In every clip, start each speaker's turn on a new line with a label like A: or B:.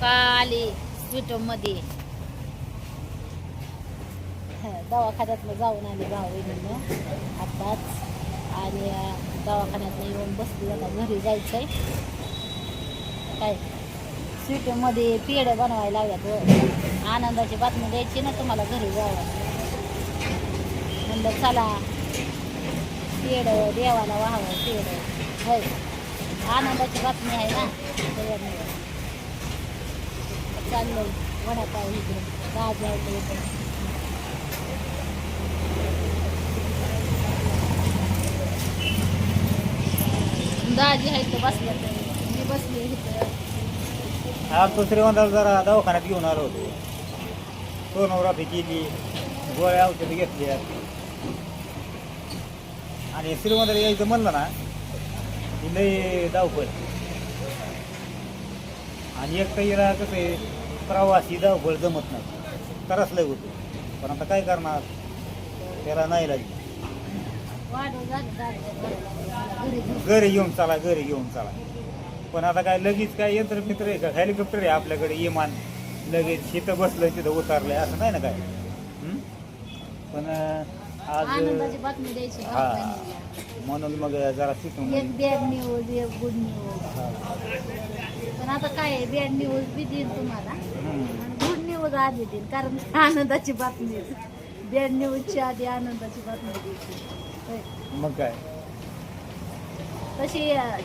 A: का आली स्वीटमध्ये दवाखान्यातनं जाऊन आली भाऊ बहिणीनं आत्ताच. आणि दवाखान्यातनं येऊन बसली आता घरी जायचं आहे काय स्वीटमध्ये पेढे बनवायला लागल्यात व आनंदाची बातमी द्यायची ना तुम्हाला घरी जावं म्हणलं चला पेढ देवाला वाहावं पेढ. होय. आनंदाची बातमी आहे ना चाललं चाललंय. वडापाव इकडे राजा इकडे दाजी आहे तर बसल्या. मी इथं.
B: आज तो श्रीमंताला जरा दवाखान्यात घेऊन आलो होतो. सोनोग्राफी केली गोळ्या औषधं घेतली आणि श्रीमंताला यायचं म्हणलं ना की लय धावपळ. आणि एक काही कसं आहे? प्रवासी धावपळ जमत नाही. त्रास लय होतो. पण आता काय करणार? त्याला नाही लागली.
A: घरी घेऊन
B: चला घरी घेऊन चला. पण आता काय लगेच काय यंत्र मित्र आहे का? हेलिकॉप्टर आहे आपल्याकडे येमान लगेच तिथं बसलं तिथं उतारलंय असं नाही ना काय? पण अं,
A: आनंदाची
B: आज
A: बातमी द्यायची
B: हा. म्हणून मग जरा शिकून
A: एक बॅड न्यूज एक गुड न्यूज पण आता काय आहे बॅड न्यूज बी देईन तुम्हाला. आणि गुड न्यूज आधी देईन कारण आनंदाची बातमी बॅड न्यूजची आधी आनंदाची बातमी द्यायची.
B: मग काय?
A: तशी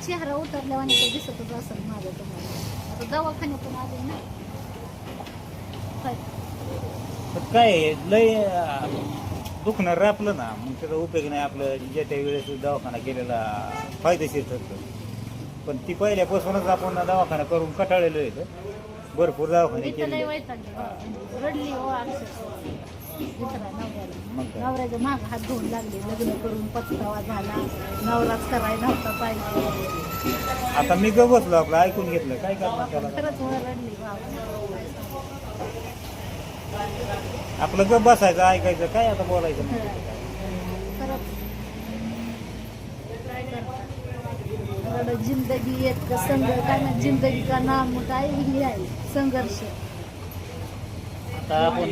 A: चेहरा उतरल्यावानी तर दिसतच असेल माझं तुम्हाला आता दवाखान्यातून आले ना.
B: काय लय अं, दुखणं रापलं ना मग त्याचा उपयोग नाही आपलं ज्या त्या वेळेस दवाखाना केलेला फायदेशीर ठरतं. पण ती पहिल्यापासूनच आपण दवाखाना करून कटाळलेलो आहे. भरपूर दवाखाने केले.
A: रडली हो नवऱ्याला.
B: मग
A: हात धुवून लागले. लग्न करून पछतावा झाला. नवराच करायला नव्हता पाहिजे.
B: आता मी ग बसलो आपलं ऐकून घेतलं. काय करणार त्याला?
A: खरंच रडली.
B: आपलं ग बसायचं ऐकायचं काय आता बोलायचं नाही.
A: जिंदगी एक का संघ काय ना जिंदगी का नाम काय ही आहे संघर्ष
B: आता आपण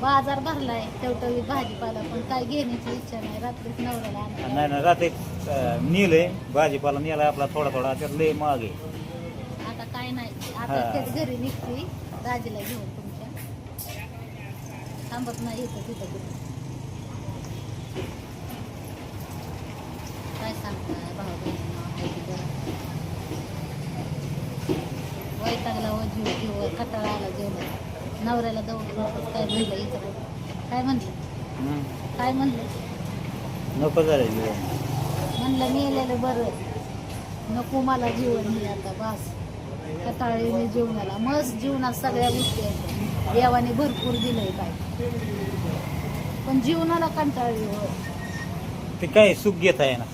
A: बाजार भरलाय टवटवी भाजीपाला पण काय घेण्याची इच्छा नाही रात्रीच नवऱ्याला.
B: नाही ना रात्री नेलंय भाजीपाला नेलाय आपला थोडा थोडा त्यात लय
A: काय तेच घरी निघते. दाजीला घेऊन तुमच्या. थांबत नाही येतं तिथं काय सांगताय भाऊ वैतागला व जीव जीव कटाळा आला जेवणाला नवऱ्याला दौड काय म्हणलं इथं? काय म्हणलं. काय म्हणलं?
B: नको झालं.
A: म्हणलं मेलेलं बरं. नको मला जीवन हे आता बास. कटाळी मी जीवनाला मस्त जीवनात सगळ्या गोष्टी आहेत. देवाने भरपूर दिलंय काय. पण जीवनाला कंटाळली हो
B: ते काय सुख घेत आहे ना.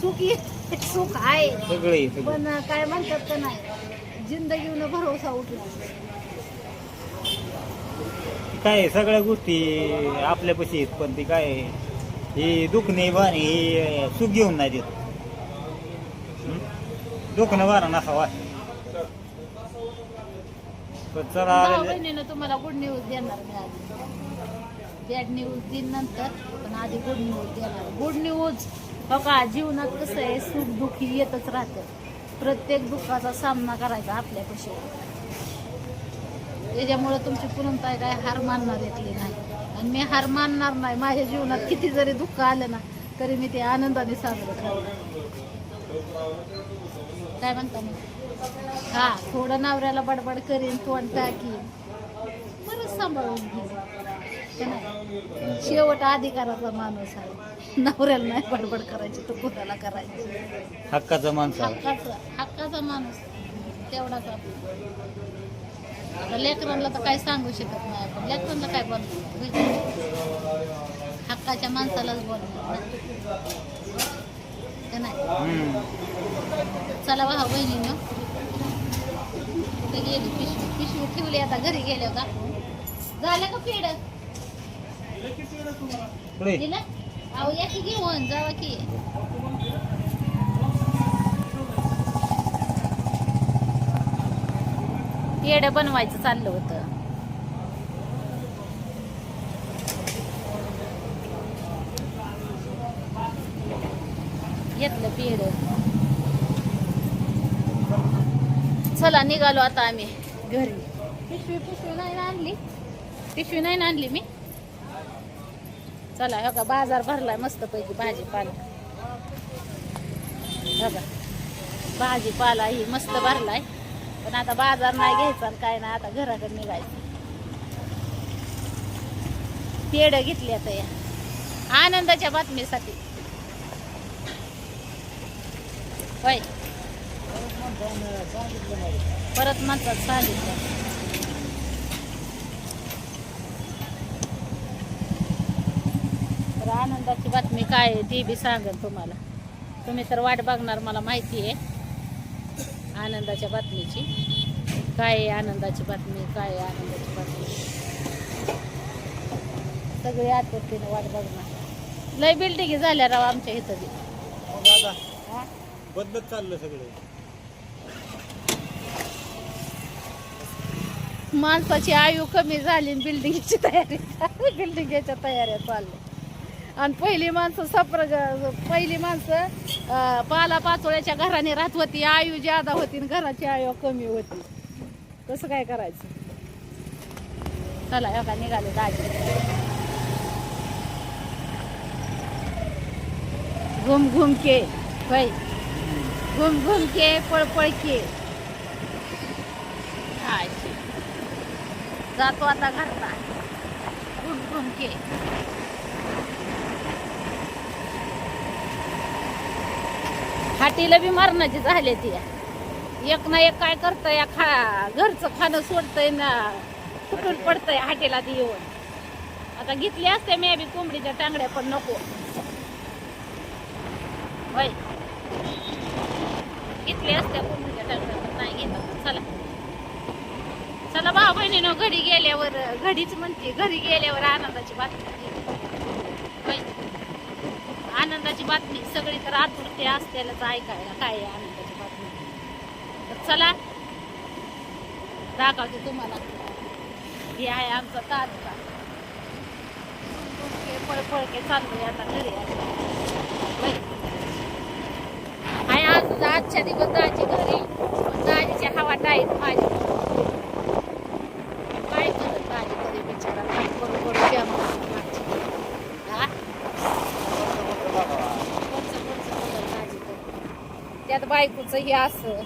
A: सुख ये- सुख आहे.
B: सगळं
A: पण काय म्हणतात का नाही जिंदगीनं भरोसा उठला
B: काय आहे, सगळ्या गोष्टी आपल्यापाशी आहेत पण ती काय आहे, ही दुखणे बाणी ही सुख घेऊन नाही देत. हं? दुखणं बारा नका वा पण चला
A: भाऊ
B: आलेले-
A: बहिणीनं तुम्हाला गुड न्यूज देणार मी आधी. बॅड न्यूज दिन नंतर पण आधी गुड न्यूज देणार. गुड न्यूज का? जीवनात कसं आहे सुख दुःखी येतच राहतं. प्रत्येक दुःखाचा सामना करायचा आपल्यापाशी. त्याच्यामुळे तुमची पुरणताय काय हार मानणार येतली नाही. आणि मी हार मानणार नाही. माझ्या जीवनात किती जरी दुःख आलं ना तरी मी ते आनंदाने साजरं करणार. काय म्हणता मग? हा थोडं नवऱ्याला बडबड करीन तोंड टाकीन. बरंच सांभाळून घेईन? शेवट अधिकाराचा माणूस आहे. नवऱ्याला नाही बडबड करायची तर कुणाला करायची.
B: हक्काचा माणसा
A: हक्काचा हक्काचा माणूस. तेवढाच आपला लेकरांना तर काय सांगू शकत नाही आपण. लेकरांना काय बोलणार? हक्काच्या माणसालाच बोलणार नाही. चलावा हा बहिणीनं कुठे गेली पिशवी. पिशवी ठेवली आता घरी गेलो का? झालं का पेड दिलं? अहो या की घेऊन जावा की. पेड बनवायचं चाललं होतं. चला निघालो आता आम्ही. घरी. पिशवी पिशवी नाही ना आणली? पिशवी नाही ना आणली मी? चला हो का बाजार भरलाय मस्त पैकी भाजीपाला. हो का भाजीपाला ही मस्त भरलाय. पण आता बाजार नाही घ्यायचा काय नाही आता घराकडे निघायचं. पेड घेतली आता या. आनंदाच्या बातमीसाठी. होय. परत म्हणतात सांगितलं तर आनंदाची बातमी काय आहे ती बी सांगेल तुम्हाला. तुम्ही तर वाट बघणार मला माहिती आहे आनंदाच्या बातमीची. काय आहे आनंदाची बातमी काय आहे आनंदाची बातमी? सगळे आतुरतेने वाट बघणार. लय बिल्डिंग झाल्या राव आमच्या इथं बी. हा?
B: बदलत चाललं सगळं.
A: माणसाची आयु कमी झाली बिल्डिंगची तयारी बिल्डिंगच्या तयाऱ्या चालल्या. आणि पहिली माणसं सप्र पहिली माणसं पाला पाचोळ्याच्या घराने राहत होती. आयु ज्यादा होती आणि घराची आयु कमी होती. कसं काय करायचं? चला एका निघाले दाजी घुम घुम के भाई घुम घुम के पळपळ के. अच्छा जातो आता घरला घुम घुम के. हाटीला बी मरणाची झाले ती. एक ना एक काय करतंय खा घरचं खाणं सोडतंय ना फुटून पडतंय हाटेला ती येऊन. आता घेतली असते मी बी कोंबडीच्या टांगड्या पण नको. होय. घेतली असते कोंबडीच्या टांगड्या. चला भाऊ बहिणीनं घरी गेल्यावर घडीच म्हणते घरी गेल्यावर आनंदाची बातमी. आनंदाची बातमी सगळी तर आतुरते असतेलाच ऐकायला. काय आहे आनंदाची बातमी? तर चला दाखवते तुम्हाला. हे आहे आमचा तालुका. पळपळके चालू आता घरी आता. आहे आज आजच्या दिवस दाजी घरी. दाजीची हवा टाईत माझी काय करत दाजी तरी बिचारा काय करू करू द्या मला माझी. हा? कोणचं कोणचं बघत दाजी तरी. त्यात बायकोचं हे असं